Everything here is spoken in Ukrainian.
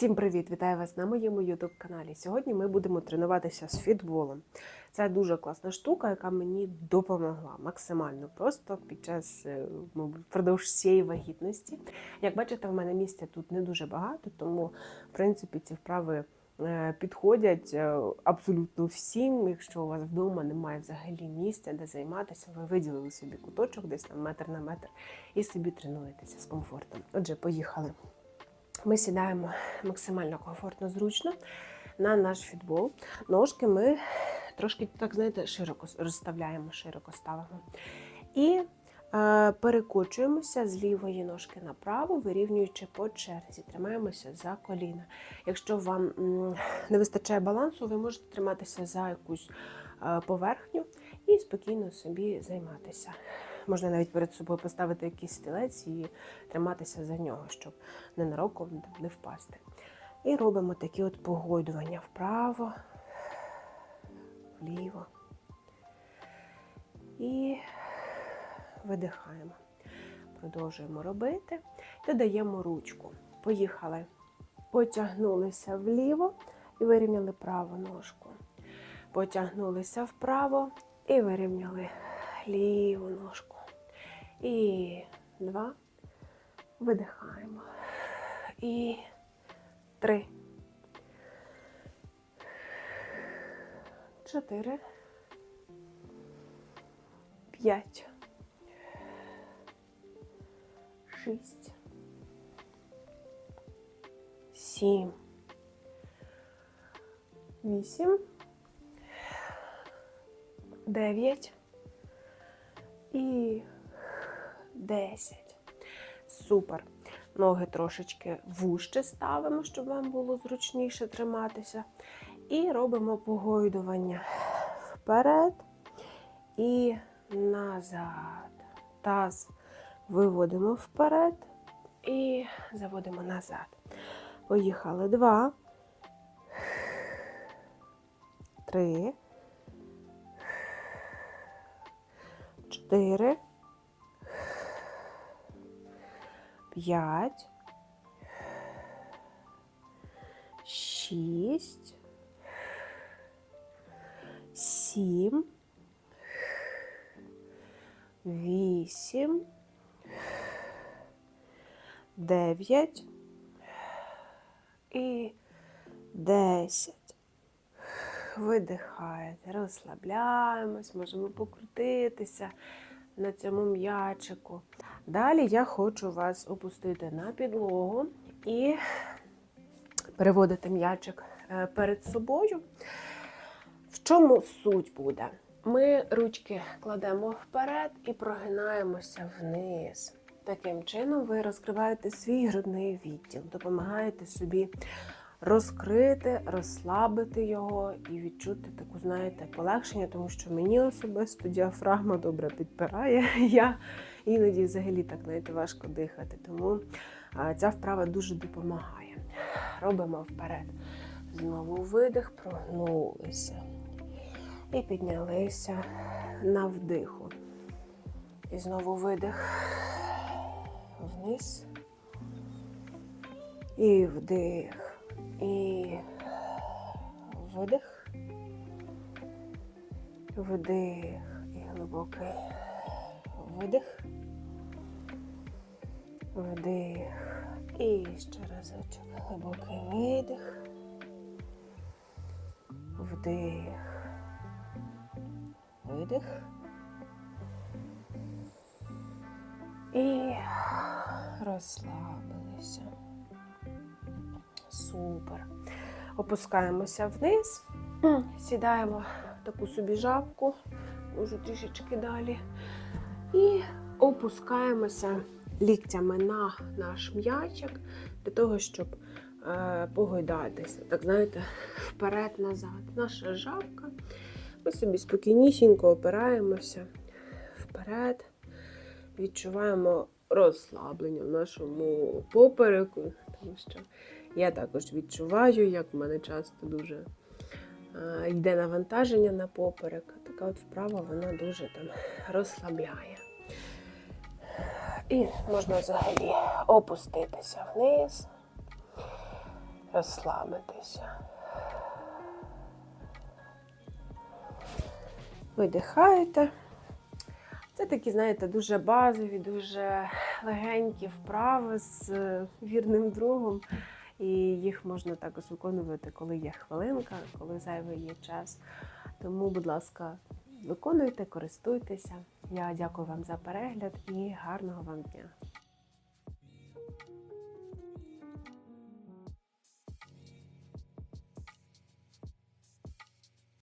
Всім привіт! Вітаю вас на моєму youtube каналі. Сьогодні ми будемо тренуватися з фітболом. Це дуже класна штука, яка мені допомогла максимально просто під час е, впродовж всієї вагітності. Як бачите, в мене місця тут не дуже багато, тому в принципі ці вправи е, підходять е, абсолютно всім. Якщо у вас вдома немає взагалі місця, де займатися, ви виділили собі куточок десь там метр на метр і собі тренуєтеся з комфортом. Отже, поїхали. Ми сідаємо максимально комфортно, зручно на наш фітбол. Ножки ми трошки, так знаєте, широко розставляємо, широко ставимо. І е, перекочуємося з лівої ножки направо, вирівнюючи по черзі. Тримаємося за коліна. Якщо вам не вистачає балансу, ви можете триматися за якусь е, поверхню і спокійно собі займатися. Можна навіть перед собою поставити якийсь стілець і триматися за нього, щоб ненароком не впасти. І робимо такі от погойдування вправо, вліво. І видихаємо. Продовжуємо робити. Додаємо ручку. Поїхали. Потягнулися вліво і вирівняли праву ножку. Потягнулися вправо і вирівняли ліву ножку. І два. Видихаємо. І три. Чотири. П'ять. Шість. Сім. Вісім. Дев'ять. І 10. Супер. Ноги трошечки вужче ставимо, щоб вам було зручніше триматися. І робимо погойдування вперед і назад. Таз виводимо вперед і заводимо назад. Поїхали. Два. Три. Чотири. П'ять. Шість. Сім. Вісім. Дев'ять. І десять. Видихаєте, розслабляємось, можемо покрутитися на цьому м'ячику. Далі я хочу вас опустити на підлогу і переводити м'ячик е, перед собою. В чому суть буде? Ми ручки кладемо вперед і прогинаємося вниз. Таким чином, ви розкриваєте свій грудний відділ, допомагаєте собі розкрити, розслабити його і відчути таку, знаєте, полегшення, тому що мені особисто діафрагма добре підпирає. Я іноді взагалі так знаєте, важко дихати. Тому ця вправа дуже допомагає. Робимо вперед. Знову видих, прогнулися. І піднялися на вдиху. І знову видих вниз. І вдих. І видих. Вдих і глибокий видих. Вдих. І ще разочок. Глибокий видих. Вдих. Видих. І розслабилися. Супер. Опускаємося вниз, сідаємо в таку собі жабку, може трішечки далі. І опускаємося ліктями на наш м'ячик для того, щоб е, погойдатися. Так, знаєте, вперед-назад. Наша жабка. Ми собі спокійнісінько опираємося вперед, відчуваємо розслаблення в нашому попереку, тому що я також відчуваю, як в мене часто дуже е, йде навантаження на поперек. Така от вправа вона дуже там розслабляє. І можна взагалі опуститися вниз. розслабитися. Видихаєте. Це такі, знаєте, дуже базові, дуже легенькі вправи з е, вірним другом. І їх можна також виконувати, коли є хвилинка, коли зайвий є час. Тому, будь ласка, виконуйте, користуйтеся. Я дякую вам за перегляд і гарного вам дня.